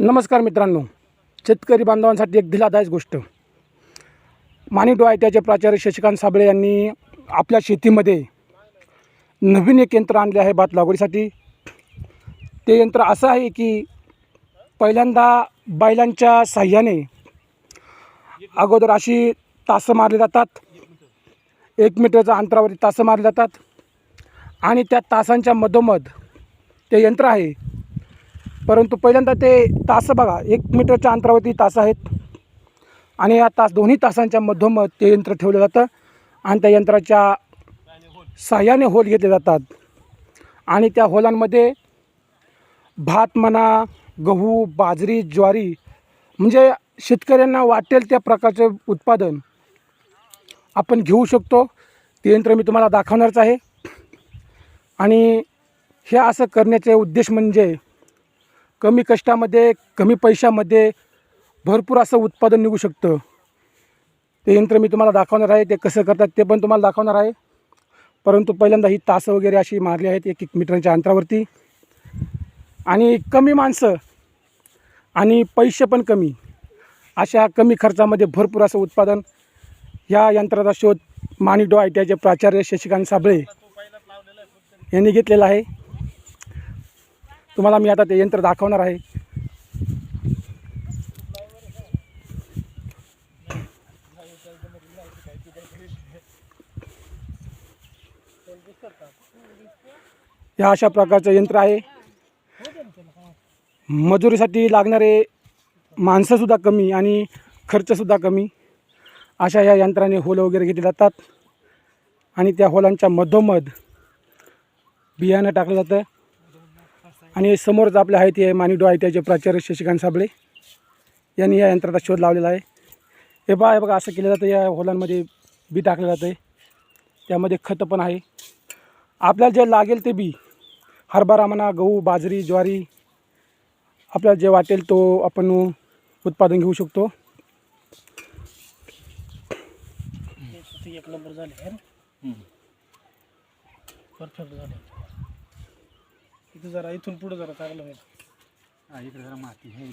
नमस्कार मित्रांनो शेतकरी बांधवांसाठी एक दिलादायक गोष्ट. माणिक आयट्याचे प्राचार्य शशिकांत साबळे यांनी आपल्या शेतीमध्ये नवीन एक यंत्र आणले आहे भात लागवडीसाठी. ते यंत्र असं आहे की पहिल्यांदा बैलांच्या साह्याने अगोदर अशी तासं मारली जातात. एक मीटरच्या अंतरावरती तासं मारली जातात. आणि त्या तासांच्या मधोमध ते यंत्र आहे परंतु पहिल्यांदा ते तास बघा एक मीटरच्या अंतरावरती तास आहेत. आणि या तास दोन्ही तासांच्या मधोमध ते यंत्र ठेवलं जातं आणि त्या यंत्राच्या साह्याने होल घेतले जातात. आणि त्या होलांमध्ये भात म्हणा गहू बाजरी ज्वारी म्हणजे शेतकऱ्यांना वाटेल त्या प्रकारचे उत्पादन आपण घेऊ शकतो. ते यंत्र मी तुम्हाला दाखवणारच आहे. आणि हे असं करण्याचे उद्देश म्हणजे कमी कष्टामध्ये कमी पैशामध्ये भरपूर असं उत्पादन निघू शकतं. ते यंत्र मी तुम्हाला दाखवणार आहे ते कसं करतात ते पण तुम्हाला दाखवणार आहे. परंतु पहिल्यांदा ही तासं वगैरे अशी मारली आहेत एक एक मीटरच्या अंतरावरती. आणि कमी माणसं आणि पैसे पण कमी. अशा कमी खर्चामध्ये भरपूर असं उत्पादन या यंत्राचा शोध माणिकडो आय टी आयचे प्राचार्य शशिकांत साबळे यांनी घेतलेला आहे. तुम्हाला मी आता ते यंत्र दाखवणार आहे. या अशा प्रकारचं यंत्र आहे. मजुरीसाठी लागणारे माणसंसुद्धा कमी आणि खर्चसुद्धा कमी. अशा या यंत्राने होलं वगैरे घेतले जातात. आणि त्या होलांच्या मधोमध बियाणं टाकलं जातं. आणि समोरच आपले आहेत ते मानिडो आय टी आयचे प्राचार्य शशिकांत साबळे यांनी या यंत्राचा शोध लावलेला आहे. हे बा हे बघा असं केलं जातं या होलांमध्ये बी टाकलं जातं आहे. त्यामध्ये खतं पण आहे. आपल्याला जे लागेल ते बी हरभरा म्हणा गहू बाजरी ज्वारी आपल्याला जे वाटेल तो आपण उत्पादन घेऊ शकतो. ते एक नंबर झाले. आहे परफेक्ट झाले. इथं जरा इथून पुढे जरा चांगलं होईल. हा इकडे जरा माती आहे.